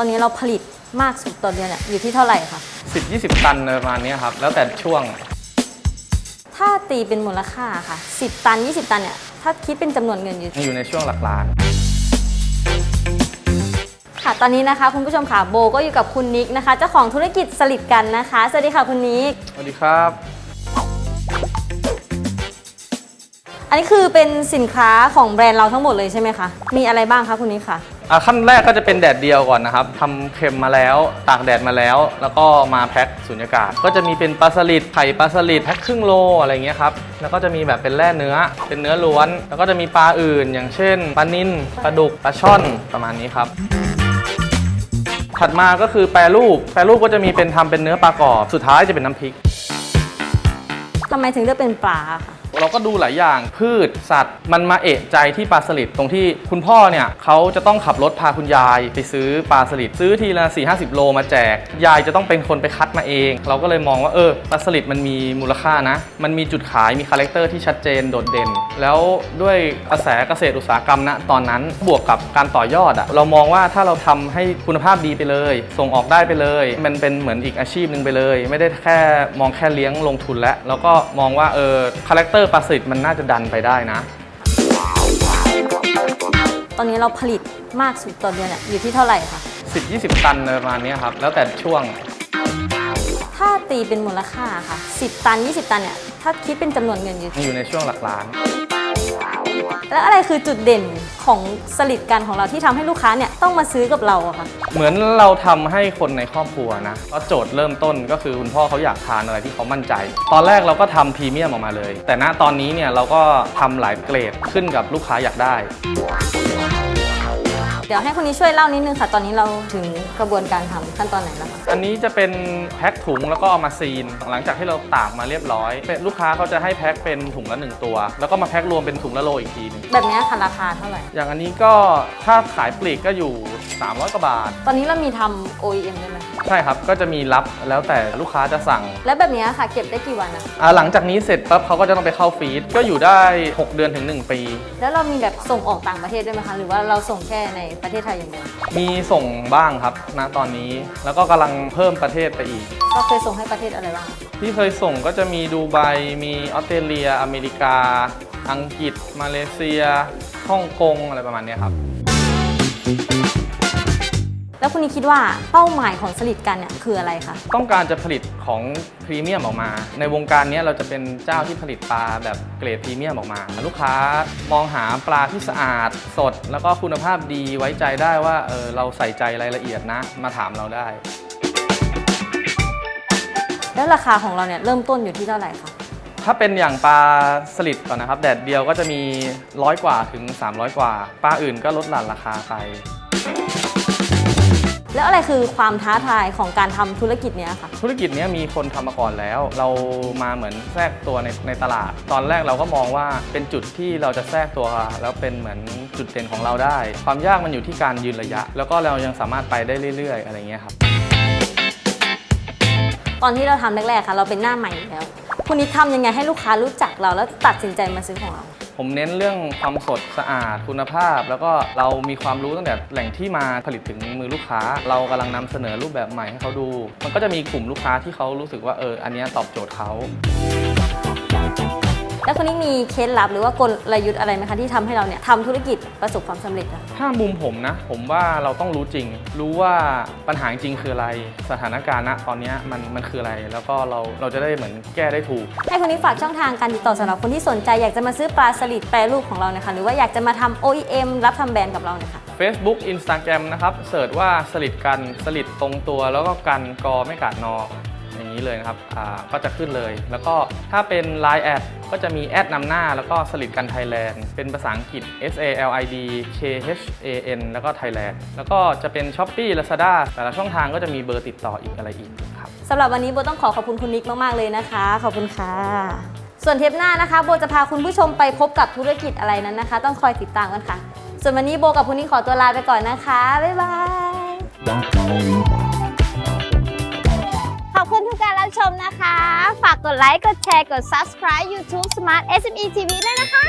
ตอนนี้เราผลิตมากสุดต่อเดือนเนี่ยอยู่ที่เท่าไหร่คะ10 20 ตันประมาณนี้ครับ แล้วแต่ช่วง ถ้าตีเป็นมูลค่าค่ะ 10 ตัน 20 ตันเนี่ยถ้าคิดเป็นจำนวนเงินอยู่อยู่ในช่วงหลักล้าน ค่ะ ตอนนี้นะคะคุณผู้ชมค่ะโบก็อยู่กับคุณนิกนะคะเจ้าของธุรกิจสลิดกันนะคะ สวัสดีค่ะคุณนิก สวัสดีครับ อันนี้คือเป็นสินค้าของแบรนด์เราทั้งหมดเลยใช่ไหมคะ มีอะไรบ้างคะคุณนิกค่ะ อะขั้นแรกก็จะเป็นแดดเดียวก่อนนะครับทำเค็มมาแล้ว ตากแดดมาแล้ว แล้วก็มาแพ็คสุญญากาศ ก็จะมีเป็นปลาสลิดไข่ปลาสลิดแพ็คครึ่งโลอะไรเงี้ยครับ แล้วก็จะมีแบบเป็นแร่เนื้อ เป็นเนื้อล้วน แล้วก็จะมีปลาอื่น อย่างเช่นปลานิ่นปลาดุกปลาช่อนประมาณนี้ครับ ถัดมาก็คือแปรรูป แปรรูปก็จะมีเป็นทำเป็นเนื้อปลากรอบ สุดท้ายจะเป็นน้ำพริก ทำไมถึงเลือกเป็นปลาคะ เราก็ดูหลายอย่างพืชสัตว์ มันมาเอะใจที่ปลาสลิดตรงที่คุณพ่อเนี่ยเขาจะต้องขับรถพาคุณยายไปซื้อปลาสลิดซื้อทีละ4 5 0โลมาแจก ยายจะต้องเป็นคนไปคัดมาเอง เราก็เลยมองว่าเออปลาสลิดมันมีมูลค่านะ มันมีจุดขายมีคาแรคเตอร์ที่ชัดเจนโดดเด่น แล้วด้วยกระแสเกษตรอุตสาหกรรมณตอนนั้นบวกกับการต่อยอดอะเรามองว่าถ้าเราทำให้คุณภาพดีไปเลย ส่งออกได้ไปเลย มันเป็นเหมือนอีกอาชีพหนึ่งไปเลย ไม่ได้แค่มองแค่เลี้ยงลงทุนแล้วแล้วก็มองว่าเออคาแรคเตอร์ปลาสลิดมันน่าจะดันไปได้นะ ตอนนี้เราผลิตมากสุดต่อเดือนเนี่ยอยู่ที่เท่าไหร่คะ10 20 ตันประมาณนี้ครับ แล้วแต่ช่วง ถ้าตีเป็นมูลค่าค่ะ 10 ตัน 20 ตันเนี่ยถ้าคิดเป็นจำนวนเงินอยู่ อยู่ในช่วงหลักล้าน แล้วอะไรคือจุดเด่นของสลิดกันของเราที่ทำให้ลูกค้าเนี่ยต้องมาซื้อกับเราอะคะเหมือนเราทำให้คนในครอบครัวนะก็โจทย์เริ่มต้นก็คือคุณพ่อเขาอยากทานอะไรที่เขามั่นใจ ตอนแรกเราก็ทำพรีเมียมออกมาเลย แต่ณตอนนี้เนี่ยเราก็ทำหลายเกรดขึ้นกับลูกค้าอยากได้ เดี๋ยวให้คนนี้ช่วยเล่านิดนึงค่ะ ตอนนี้เราถึงกระบวนการทำขั้นตอนไหนแล้วคะอันนี้จะเป็นแพ็คถุงแล้วก็เอามาซีน หลังจากที่เราตากมาเรียบร้อยเป็นลูกค้าเขาจะให้แพ็คเป็นถุงละหนึ่งตัว แล้วก็มาแพ็ครวมเป็นถุงละโลอีกทีหนึงแบบเนี้ยค่ะราคาเท่าไหร่อย่างอันนี้ก็ถ้าขายปลีกก็อยู่ 300กว่าบาท ตอนนี้เรามีทำ OEM ด้วยไหม ใช่ครับ ก็จะมีรับแล้วแต่ลูกค้าจะสั่งแล้วแบบเนี้ยค่ะ เก็บได้กี่วันอะอ่าหลังจากนี้เสร็จปั๊บเขาก็จะต้องไปเข้าฟีดก็อยู่ได้ 6 เดือนถึง 1 ปี แล้วเรามีแบบส่งออกต่างประเทศด้วยไหมคะ หรือว่าเราส่งแค่ในประเทศไทยอย่างเดียวมีส่งบ้างครับณตอนนี้แล้วก็กำลังเพิ่มประเทศไปอีก เราเคยส่งให้ประเทศอะไรบ้างคะที่เคยส่งก็จะมีดูไบมีออสเตรเลีย อเมริกา อังกฤษ มาเลเซียฮ่องกงอะไรประมาณเนี้ยครับ แล้วคุณนี่คิดว่าเป้าหมายของสลิดกันเนี่ยคืออะไรคะ ต้องการจะผลิตของพรีเมียมออกมา ในวงการเนี้ยเราจะเป็นเจ้าที่ผลิตปลาแบบเกรดพรีเมียมออกมา ลูกค้ามองหาปลาที่สะอาด สด แล้วก็คุณภาพดีไว้ใจได้ว่าเออเราใส่ใจรายละเอียดนะ มาถามเราได้ แล้วราคาของเราเนี่ยเริ่มต้นอยู่ที่เท่าไหร่คะ ถ้าเป็นอย่างปลาสลิดก่อนนะครับ แดดเดียวก็จะมีร้อยกว่าถึง 300 กว่า ปลาอื่นก็ลดหลั่นราคาไป แล้วอะไรคือความท้าทายของการทำธุรกิจเนี้ยค่ะ ธุรกิจเนี้ยมีคนทำมาก่อนแล้ว เรามาเหมือนแทรกตัวในในตลาด ตอนแรกเราก็มองว่าเป็นจุดที่เราจะแทรกตัว แล้วเป็นเหมือนจุดเด่นของเราได้ ความยากมันอยู่ที่การยืนระยะ แล้วก็เรายังสามารถไปได้เรื่อย ๆ อะไรเงี้ยครับ ตอนที่เราทำแรกๆค่ะ เราเป็นหน้าใหม่อยู่แล้ว คุณนิดทำยังไงให้ลูกค้ารู้จักเราแล้วตัดสินใจมาซื้อของเรา ผมเน้นเรื่องความสดสะอาดคุณภาพ แล้วก็เรามีความรู้ตั้งแต่แหล่งที่มาผลิตถึงมือลูกค้า เรากำลังนำเสนอรูปแบบใหม่ให้เขาดู มันก็จะมีกลุ่มลูกค้าที่เขารู้สึกว่าเอออันนี้ตอบโจทย์เขา แล้วคุณนิดมีเคล็ดลับหรือว่ากลยุทธ์อะไรไหมคะที่ทำให้เราเนี่ยทำธุรกิจประสบความสำเร็จอะถ้ามุมผมนะ ผมว่าเราต้องรู้จริง รู้ว่าปัญหาจริงคืออะไรสถานการณ์ณตอนเนี้ยมันมันคืออะไร แล้วก็เราเราจะได้เหมือนแก้ได้ถูก ให้คุณนิดฝากช่องทางการติดต่อสำหรับคนที่สนใจอยากจะมาซื้อปลาสลิดแปรรูปของเราเนี่ยค่ะหรือว่าอยากจะมาทำ OEM รับทำแบรนด์กับเราเนี่ยค่ะ Facebook Instagram นะครับเสิร์ชว่าสลิดกันสลิดตรงตัวแล้วก็กันกอไม่กัดนอ อย่างนี้เลยนะครับก็จะขึ้นเลย แล้วก็ถ้าเป็น Line แอดก็จะมีแอดนำหน้าแล้วก็สลิดกันไทยแลนด์เป็นภาษาอังกฤษ S A L I D K H A N แล้วก็ Thailand แล้วก็จะเป็น s h อ p e e Lazada แต่ละช่องทางก็จะมีเบอร์ติดต่ออีกอะไรอีกครับสำหรับวันนี้โบต้องขอขอบคุณคุณนิกมาก ๆ เลยนะคะ ขอบคุณค่ะ ส่วนเทปหน้านะคะโบจะพาคุณผู้ชมไปพบกับธุรกิจอะไรนั้นนะคะ ต้องคอยติดตามกันค่ะ ส่วนวันนี้โบกับคุณนิกขอตัวลาไปก่อนนะคะบ๊ายบาย ขอบคุณทุกการรับชมนะคะ ฝากกดไลค์ กดแชร์ กด subscribe YouTube Smart SME TV ด้วยนะคะ